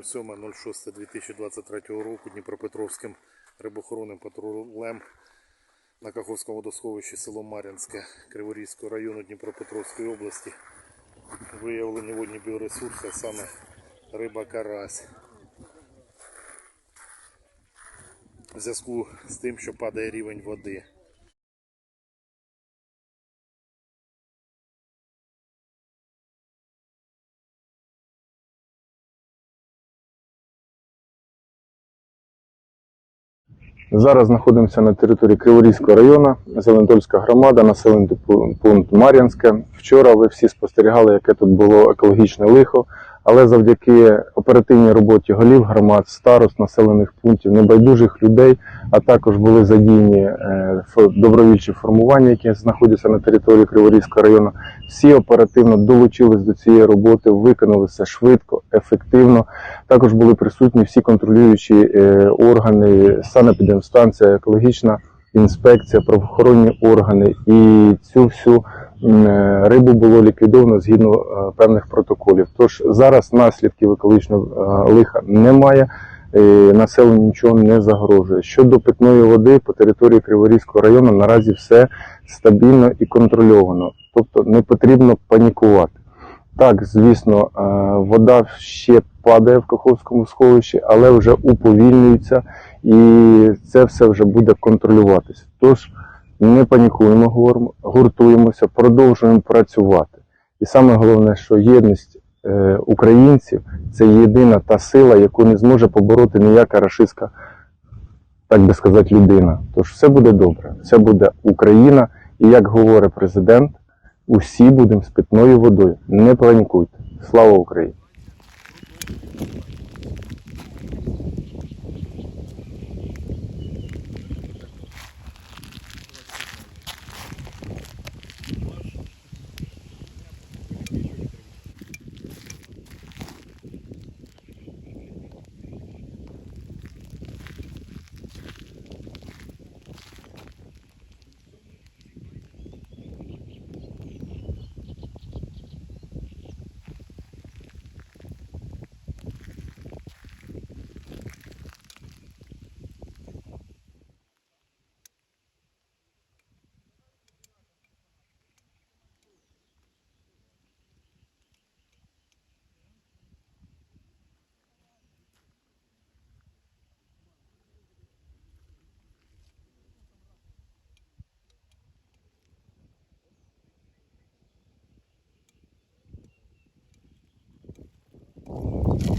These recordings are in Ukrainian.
07.06.2023 року Дніпропетровським рибохоронним патрулем на Каховському водосховищі село Мар'янське Криворізького району Дніпропетровської області виявлені водні біоресурси, а саме риба карась. В зв'язку з тим, що падає рівень води. Зараз знаходимося на території Криворізького району, Зелентольська громада, населений пункт Мар'янське. Вчора ви всі спостерігали, яке тут було екологічне лихо, але завдяки оперативній роботі голів громад, старост населених пунктів, небайдужих людей, а також були задіяні е, добровільчі формування, які знаходяться на території Криворізького району. Всі оперативно долучились до цієї роботи, виконали все швидко, ефективно. Також були присутні всі контролюючі е, органи, санепідемстанція, екологічна інспекція, правоохоронні органи. І цю всю рибу було ліквідовано згідно е, певних протоколів. Тож зараз наслідків екологічного е, лиха немає. е, Населенню нічого не загрожує. Щодо питної води по території Криворізького району наразі все стабільно і контрольовано, тобто не потрібно панікувати. Так, звісно, е, вода ще падає в Каховському сховищі, але вже уповільнюється, і це все вже буде контролюватися. Тож не панікуємо, гуртуємося, продовжуємо працювати. І саме головне, що єдність е, українців це єдина та сила, яку не зможе побороти ніяка рашистська, так би сказати, людина. Тож все буде добре, все буде Україна, і як говорить президент, усі будемо з питною водою. Не панікуйте. Слава Україні!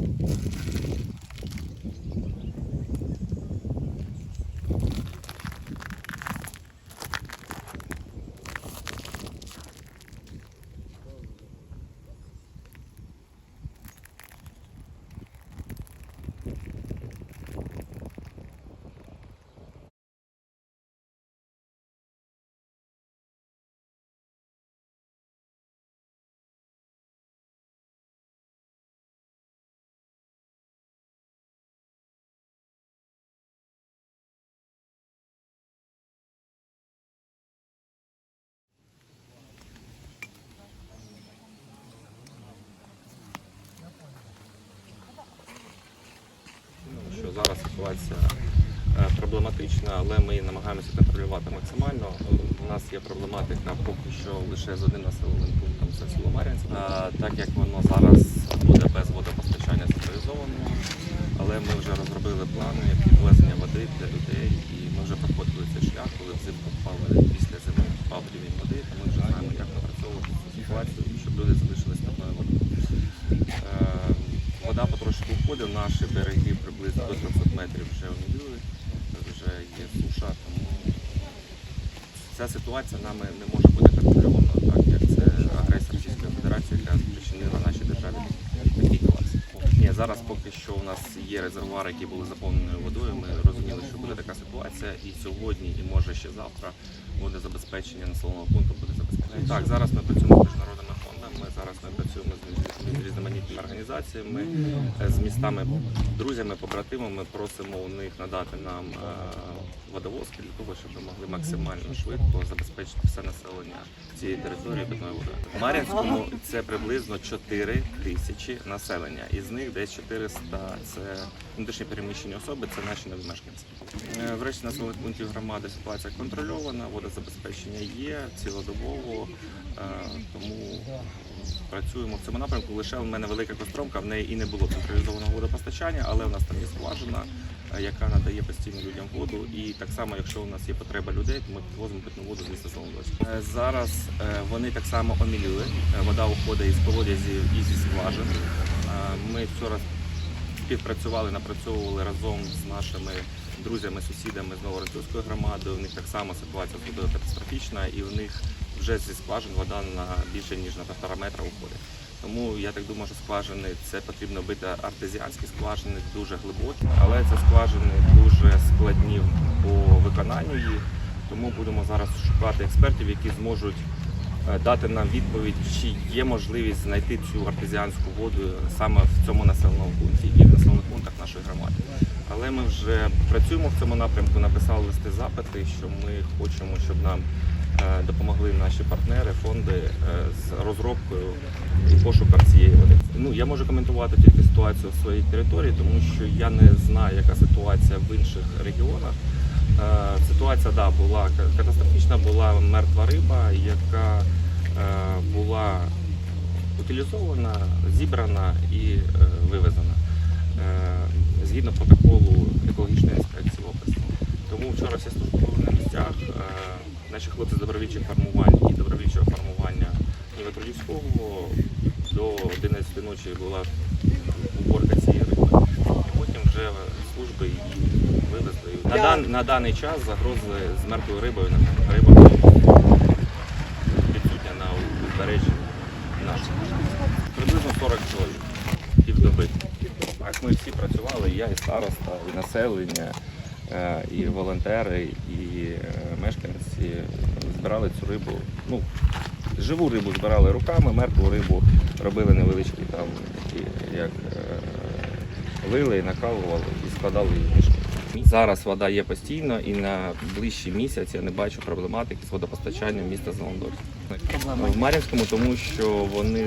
ちょっと待って。Зараз ситуація е, проблематична, але ми намагаємося контролювати максимально. У нас є проблематика поки що лише з одним населеним пунктом це село Мар'янськ. Е, Так як воно зараз буде без водопостачання централізованого, але ми вже розробили плани підвезення води для людей, і ми вже проходили цей шлях, коли взимку впав після зими впав рівень води, то ми вже знаємо, як напрацьовувати цю ситуацію, щоб люди залишились питною водою. Е, Вода потрошку входить, наші береги приблизно до 300 метрів вже оміліли, вже є суша, тому ця ситуація нами не може бути контрольована, так як це агресія Російської Федерації, яка спричинила нашій державі такий колапс. Ні, зараз поки що у нас є резервуари, які були заповнені водою. Ми розуміли, що буде така ситуація, і сьогодні, і може ще завтра водозабезпечення населеного пункту буде забезпечено. Так, зараз ми працюємо. Ми зараз ми працюємо з різноманітними організаціями, е, з містами, друзями, побратимами. Просимо у них надати нам е, водовозки для того, щоб ми могли максимально швидко забезпечити все населення цієї території питною водою. В Мар'янському це приблизно 4 тисячі населення, із них десь 400 – це внутрішні переміщені особи, це наші мешканці. Е, В решті населених пунктів громади ситуація контрольована, водозабезпечення є цілодобово, тому працюємо в цьому напрямку. Лише в мене велика костромка, в неї і не було централізованого водопостачання, але в нас там є скважина, е, яка надає постійно людям воду. І так само, якщо у нас є потреба людей, то ми підвозимо питну воду з міста Соломдоцька. Е, Зараз е, вони так само. Е, Вода уходить із колодязів і зі скважин. Ми вчора співпрацювали, напрацьовували разом з нашими друзями, сусідами з Новорозької громади. У них так само ситуація з катастрофічна, і в них вже зі скважин вода на більше ніж на півтора метра уходить. Тому я так думаю, що скважини це потрібно бити артезіанські скважини, дуже глибокі, але це скважини дуже складні по виконанню їх. Тому будемо зараз шукати експертів, які зможуть е, дати нам відповідь, чи є можливість знайти цю артезіанську воду саме в цьому населеному пункті і в населених пунктах нашої громади. Але ми вже працюємо в цьому напрямку, написали листи запити, що ми хочемо, щоб нам допомогли наші партнери, фонди е, з розробкою і пошуком цієї води. Ну я можу коментувати тільки ситуацію в своїй території, тому що я не знаю, яка ситуація в інших регіонах. Е, Ситуація да, була катастрофічна, була мертва риба, яка е, була утилізована, зібрана і е, вивезена е, згідно протоколу екологічної інспекції області. Тому вчора всі служби були на місцях. Наші хлопці з добровільчих формувань і добровільчого формування Дніпропетровського до 11 ночі була уборка цієї риби. Потім вже служби її вивезли. На, дан, на даний час загрози з мертвою рибою немає. Риба відсутня на узбережжі нашому. Приблизно 40 чоловік півдоби. Так, ми всі працювали, я і староста, і населення, е, і волонтери, і е, мешканці збирали цю рибу. Ну, живу рибу збирали руками, мертву рибу робили невеличкі там, такі, як е, лили, і накалували і складали її в мішки. Зараз вода є постійно і на ближчий місяць я не бачу проблематики з водопостачанням міста Зеландоль. В Мар'їнському, тому що вони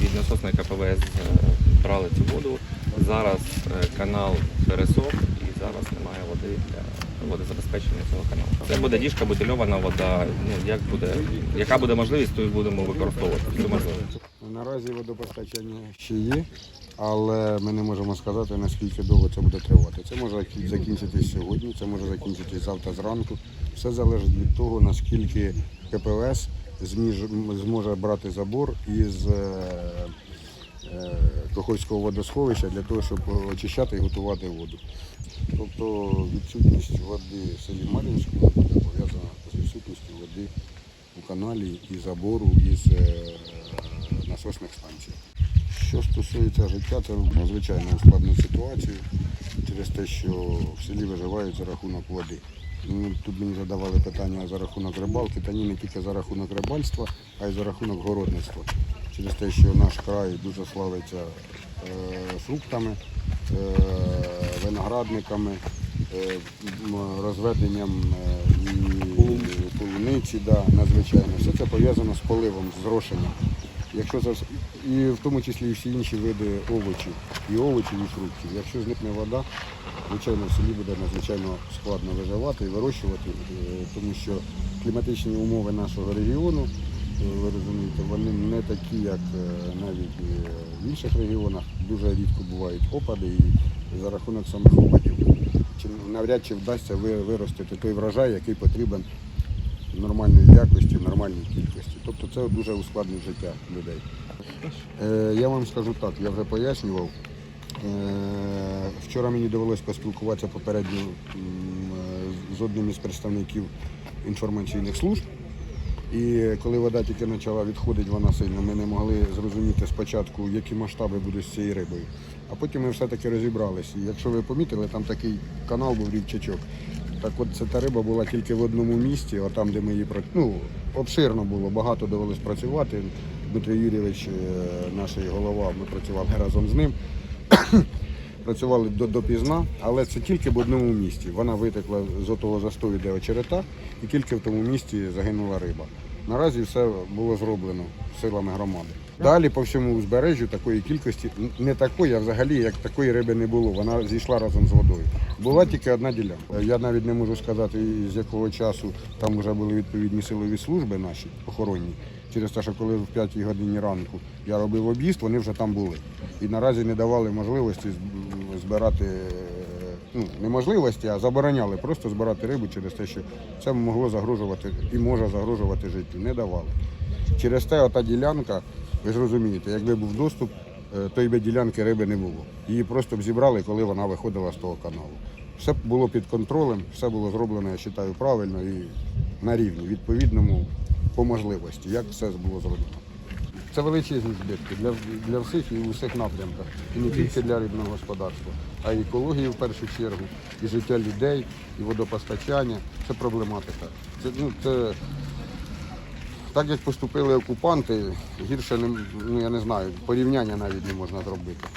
від насосної КПВС е, брали цю воду. Зараз е, канал пересох і зараз немає води для водозабезпечення цього каналу. Це буде діжка, бутильована вода. Ну як буде, яка буде можливість, то і будемо використовувати. Це можливо. Наразі водопостачання ще є, але ми не можемо сказати, наскільки довго це буде тривати. Це може закінчитись сьогодні, це може закінчитись завтра зранку. Все залежить від того, наскільки КПВС зможе брати забор із е, е, водосховища для того, щоб очищати і готувати воду. Тобто відсутність води в селі Мар'їнському буде пов'язана з відсутністю води у каналі і забору із е, насосних станцій. Що стосується життя, це надзвичайно складна ситуація через те, що в селі виживають за рахунок води. Ну, Тут мені задавали питання за рахунок рибалки, та ні, не тільки за рахунок рибальства, а й за рахунок городництва. Через те, що наш край дуже славиться е, фруктами, е, виноградниками, е, розведенням полуниці, да, надзвичайно. Все це пов'язано з поливом, з зрошенням. Якщо і в тому числі і всі інші види овочів, і овочів, і фруктів. Якщо зникне вода, звичайно, в селі буде надзвичайно складно виживати і вирощувати, тому що кліматичні умови нашого регіону, ви розумієте, вони не такі, як е, навіть в інших регіонах. Дуже рідко бувають опади, і за рахунок самих опадів чи навряд чи вдасться виростити той врожай, який потрібен нормальної якості, нормальній кількості. Тобто це дуже ускладнить життя людей. Е, я вам скажу так, я вже пояснював. Е, вчора мені довелося поспілкуватися попередньо е, з одним із представників інформаційних служб. І коли вода тільки почала відходити, вона сильно, ми не могли зрозуміти спочатку, які масштаби будуть з цією рибою. А потім ми все-таки розібралися. І якщо ви помітили, там такий канал був рівчачок. Так от це та риба була тільки в одному місці, а там, де ми її ну, обширно було, багато довелось працювати. Дмитро Юрійович, е, наш голова, ми працювали разом з ним. Працювали до, допізна, але це тільки в одному місці. Вона витекла з того застою, де очерета, і тільки в тому місці загинула риба. Наразі все було зроблено силами громади. Далі по всьому узбережжю такої кількості, не такої, а взагалі як такої риби не було. Вона зійшла разом з водою. Була тільки одна ділянка. Я навіть не можу сказати, з якого часу там вже були відповідні силові служби наші охоронні. Через те, що коли в 5 годині ранку я робив об'їзд, вони вже там були. І наразі не давали можливості збирати, е, ну, не можливості, а забороняли просто збирати рибу через те, що це могло загрожувати і може загрожувати життю. Не давали. Через те ота ділянка, ви ж розумієте, якби був доступ, е, то й би ділянки риби не було. Її просто б зібрали, коли вона виходила з того каналу. Все було під контролем, все було зроблено, я вважаю, правильно і на рівні, відповідному по можливості, як все було зроблено. Це величезні збитки для, для всіх і у всіх напрямках. І не тільки для рибного господарства, а й екології в першу чергу, і життя людей, і водопостачання. Це проблематика. Це, ну, це, так як поступили окупанти, гірше ну, я не знаю, порівняння навіть не можна зробити.